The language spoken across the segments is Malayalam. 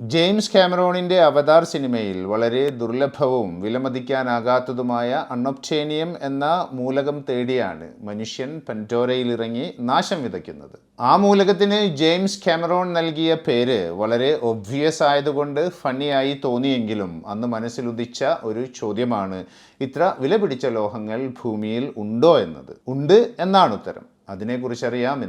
ജെയിംസ് കാമറോണിന്റെ അവതാർ സിനിമയിൽ വളരെ ദുർലഭവും വിലമതിക്കാനാകാത്തതുമായ അണ്ണൊപ്റ്റേനിയം എന്ന മൂലകം തേടിയാണ് മനുഷ്യൻ പെന്റോരയിലിറങ്ങി നാശം വിതയ്ക്കുന്നത്. ആ മൂലകത്തിന് ജെയിംസ് കാമറോൺ നൽകിയ പേര് വളരെ ഒബ്വിയസ് ആയതുകൊണ്ട് ഫണ്ണിയായി തോന്നിയെങ്കിലും അന്ന് മനസ്സിലുദിച്ച ഒരു ചോദ്യമാണ് ഇത്ര വിലപിടിച്ച ലോഹങ്ങൾ ഭൂമിയിൽ ഉണ്ടോ എന്നത്? ഉണ്ട് എന്നാണ് ഉത്തരം. അതിനെക്കുറിച്ചറിയാം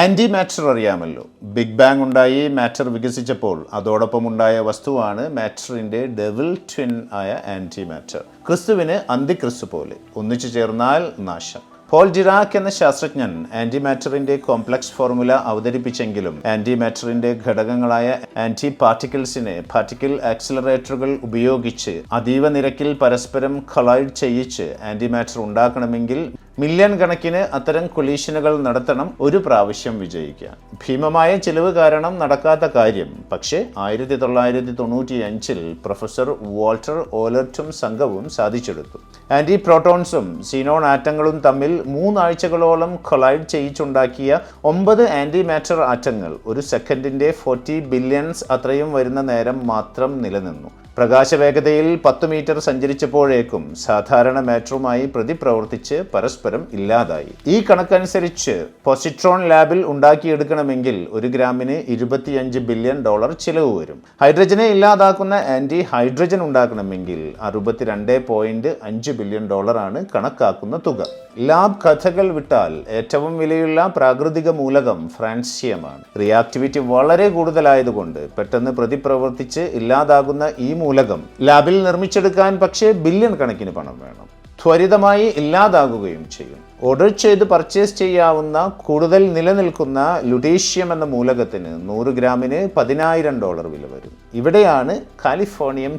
ആന്റി മാറ്റർ അറിയാമല്ലോ. ബിഗ് ബാങ് ഉണ്ടായി മാറ്റർ വികസിച്ചപ്പോൾ. അതോടൊപ്പം ഉണ്ടായ വസ്തുവാണ് മാറ്ററിന്റെ ഡെവിൾ ട്വിൻ ആയ ആന്റി മാറ്റർ. ക്രിസ്തുവിന് അന്തിക്രിസ്തു പോലെ. ഒന്നിച്ചു ചേർന്നാൽ നാശം. പോൾ ജിറാക്ക് എന്ന ശാസ്ത്രജ്ഞൻ ആന്റി മാറ്ററിന്റെ കോംപ്ലക്സ് ഫോർമുല അവതരിപ്പിച്ചെങ്കിലും ആന്റി മാറ്ററിന്റെ ഘടകങ്ങളായ ആന്റി പാർട്ടിക്കിൾസിനെ പാർട്ടിക്കിൾ ആക്സിലറേറ്ററുകൾ ഉപയോഗിച്ച് അതീവ നിരക്കിൽ പരസ്പരം കൊളൈഡ് ചെയ്യിച്ച് ആന്റി മാറ്റർ ഉണ്ടാക്കണമെങ്കിൽ മില്യൺ കണക്കിന് അത്തരം കൊലീഷനുകൾ നടത്തണം ഒരു പ്രാവശ്യം വിജയിക്കുക. ഭീമമായ ചിലവ് കാരണം നടക്കാത്ത കാര്യം. പക്ഷേ ആയിരത്തി തൊള്ളായിരത്തി തൊണ്ണൂറ്റി അഞ്ചിൽ പ്രൊഫസർ വാൾട്ടർ ഓലർട്ടും സംഘവും സാധിച്ചെടുത്തു. ആന്റി പ്രോട്ടോൺസും സീനോൺ ആറ്റങ്ങളും തമ്മിൽ മൂന്നാഴ്ചകളോളം കൊളൈഡ് ചെയ്യിച്ചുണ്ടാക്കിയ ഒമ്പത് ആന്റി മാറ്റർ ആറ്റങ്ങൾ ഒരു സെക്കൻഡിന്റെ ഫോർട്ടി ബില്യൺസ് അത്രയും വരുന്ന നേരം മാത്രം നിലനിന്നു. പ്രകാശവേഗതയിൽ പത്ത് മീറ്റർ സഞ്ചരിച്ചപ്പോഴേക്കും സാധാരണ മാറ്ററുമായി പ്രതിപ്രവർത്തിച്ച് പരസ്പരം ഇല്ലാതായി. ഈ കണക്കനുസരിച്ച് പൊസിട്രോൺ ലാബിൽ ഉണ്ടാക്കിയെടുക്കണമെങ്കിൽ ഒരു ഗ്രാമിന് ഇരുപത്തിയഞ്ച് ബില്യൺ ഡോളർ ചിലവ് വരും. ഹൈഡ്രജനെ ഇല്ലാതാക്കുന്ന ആന്റി ഹൈഡ്രജൻ ഉണ്ടാക്കണമെങ്കിൽ അറുപത്തിരണ്ട് പോയിന്റ് അഞ്ച് ബില്യൺ ഡോളറാണ് കണക്കാക്കുന്ന തുക. ലാബ് കഥകൾ വിട്ടാൽ ഏറ്റവും വിലയുള്ള പ്രാകൃതിക മൂലകം ഫ്രാൻസിയമാണ്. റിയാക്ടിവിറ്റി വളരെ കൂടുതലായതുകൊണ്ട് പെട്ടെന്ന് പ്രതിപ്രവർത്തിച്ച് ഇല്ലാതാകുന്ന ഈ മൂലകം ലാബിൽ നിർമ്മിച്ചെടുക്കാൻ പക്ഷേ ബില്യൺ കണക്കിന് പണം വേണം. ത്വരിതമായി ഇല്ലാതാകുകയും ചെയ്യും. ഓർഡർ ചെയ്ത് പർച്ചേസ് ചെയ്യാവുന്ന കൂടുതൽ നിലനിൽക്കുന്ന ലുഡീഷ്യം എന്ന മൂലകത്തിന് നൂറ് ഗ്രാമിന് പതിനായിരം ഡോളർ വില വരും. ഇവിടെയാണ് കാലിഫോർണിയം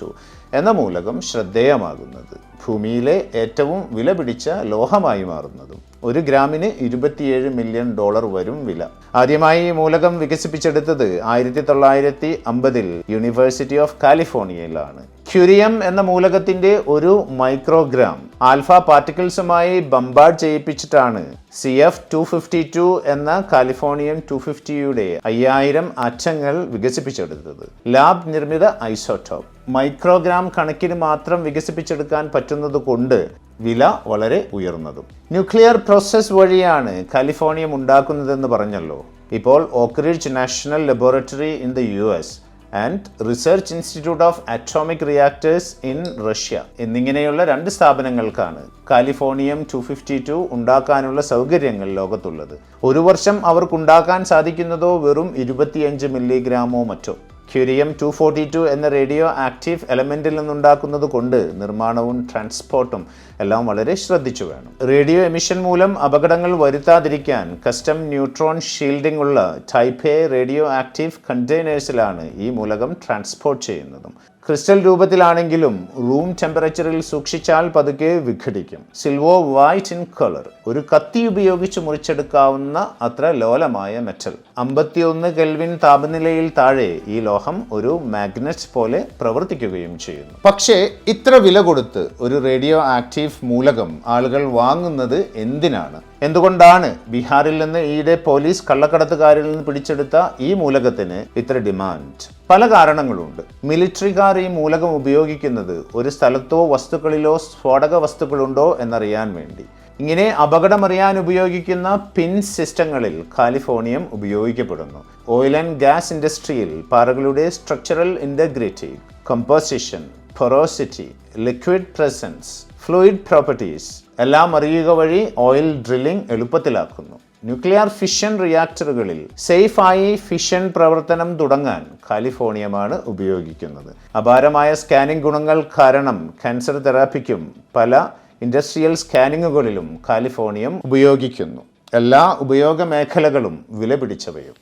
ടു എന്ന മൂലകം ശ്രദ്ധേയമാകുന്നത്. ഭൂമിയിലെ ഏറ്റവും വില പിടിച്ച ലോഹമായി മാറുന്നതും ഒരു ഗ്രാമിന് ഇരുപത്തിയേഴ് മില്യൺ ഡോളർ വരും വില. ആദ്യമായി ഈ മൂലകം വികസിപ്പിച്ചെടുത്തത് ആയിരത്തി തൊള്ളായിരത്തി അമ്പതിൽ യൂണിവേഴ്സിറ്റി ഓഫ് കാലിഫോർണിയയിലാണ് ക്യുരിയം എന്ന മൂലകത്തിന്റെ ഒരു മൈക്രോഗ്രാം ആൽഫ പാർട്ടിക്കിൾസുമായി bombard ചെയ്യിപ്പിച്ചിട്ടാണ് C F two fifty two എന്ന കാലിഫോർണിയം ടു ഫിഫ്റ്റിയുടെ അയ്യായിരം അറ്റങ്ങൾ വികസിപ്പിച്ചെടുത്തത്. ലാബ് നിർമ്മിത ഐസോട്ടോപ്പ് മൈക്രോഗ്രാം കണക്കിന് മാത്രം വികസിപ്പിച്ചെടുക്കാൻ പറ്റുന്നത് കൊണ്ട് വില വളരെ ഉയർന്നതും. ന്യൂക്ലിയർ പ്രോസസ്സ് വഴിയാണ് കാലിഫോർണിയം ഉണ്ടാക്കുന്നതെന്ന് പറഞ്ഞല്ലോ. ഇപ്പോൾ Oak Ridge national laboratory in the U S and research institute of atomic reactors in Russia എന്നിങ്ങനെയുള്ള രണ്ട് സ്ഥാപനങ്ങൾക്കാണ് കാലിഫോർണിയം ടു ഫിഫ്റ്റി ടു ഉണ്ടാക്കാനുള്ള സൗകര്യങ്ങൾ ലോകത്തുള്ളത്. ഒരു വർഷം അവർക്കുണ്ടാക്കാൻ സാധിക്കുന്നതോ വെറും ഇരുപത്തിയഞ്ച് മില്ലിഗ്രാമോ മറ്റോ. ക്യൂരിയം ടു ഫോർട്ടി ടു എന്ന റേഡിയോ ആക്റ്റീവ് എലമെന്റിൽ നിന്നുണ്ടാക്കുന്നത് കൊണ്ട് നിർമ്മാണവും ട്രാൻസ്പോർട്ടും എല്ലാം വളരെ ശ്രദ്ധിച്ചു വേണം. റേഡിയോ എമിഷൻ മൂലം അപകടങ്ങൾ വരുത്താതിരിക്കാൻ കസ്റ്റം ന്യൂട്രോൺ ഷീൽഡിംഗ് ഉള്ള ടൈപ്പ് എ റേഡിയോ ആക്റ്റീവ് കണ്ടെയ്നേഴ്സിലാണ് ഈ മൂലകം ട്രാൻസ്പോർട്ട് ചെയ്യുന്നതും. ക്രിസ്റ്റൽ രൂപത്തിലാണെങ്കിലും റൂം ടെമ്പറേച്ചറിൽ സൂക്ഷിച്ചാൽ പതുക്കെ വിഘടിക്കും. സിൽവോ വൈറ്റ് ഇൻ കളർ ഒരു കത്തി ഉപയോഗിച്ച് മുറിച്ചെടുക്കാവുന്ന അത്ര ലോലമായ മെറ്റൽ അമ്പത്തിയൊന്ന് കെൽവിൻ താപനിലയിൽ താഴെ ഈ ലോഹം ഒരു മാഗ്നറ്റ് പോലെ പ്രവർത്തിക്കുകയും ചെയ്യുന്നു. പക്ഷേ ഇത്ര വില കൊടുത്ത് ഒരു റേഡിയോ ആക്റ്റീവ് മൂലകം ആളുകൾ വാങ്ങുന്നത് എന്തിനാണ്? എന്തുകൊണ്ടാണ് ബീഹാറിൽ നിന്ന് ഈയിടെ പോലീസ് കള്ളക്കടത്തുകാരിൽ നിന്ന് പിടിച്ചെടുത്ത ഈ മൂലകത്തിന് ഇത്ര ഡിമാൻഡ് പല കാരണങ്ങളുണ്ട്. മിലിറ്ററിക്കാർ ഈ മൂലകം ഉപയോഗിക്കുന്നത് ഒരു സ്ഥലത്തോ വസ്തുക്കളിലോ സ്ഫോടക വസ്തുക്കളുണ്ടോ എന്നറിയാൻ വേണ്ടി. ഇങ്ങനെ അപകടമറിയാൻ ഉപയോഗിക്കുന്ന പിൻ സിസ്റ്റങ്ങളിൽ കാലിഫോർണിയം ഉപയോഗിക്കപ്പെടുന്നു. ഓയിൽ ആൻഡ് ഗ്യാസ് ഇൻഡസ്ട്രിയിൽ പാറകളുടെ structural integrity composition porosity liquid presence fluid properties എല്ലാം അറിയുക വഴി ഓയിൽ ഡ്രില്ലിംഗ് എളുപ്പത്തിലാക്കുന്നു. ന്യൂക്ലിയർ ഫിഷൻ റിയാക്ടറുകളിൽ സേഫായി ഫിഷൻ പ്രവർത്തനം തുടങ്ങാൻ കാലിഫോർണിയമാണ് ഉപയോഗിക്കുന്നത്. അപാരമായ സ്കാനിംഗ് ഗുണങ്ങൾ കാരണം ക്യാൻസർ തെറാപ്പിക്കും പല ഇൻഡസ്ട്രിയൽ സ്കാനിങ്ങുകളിലും കാലിഫോർണിയം ഉപയോഗിക്കുന്നു. എല്ലാ ഉപയോഗ മേഖലകളും വിലപിടിച്ചവയും.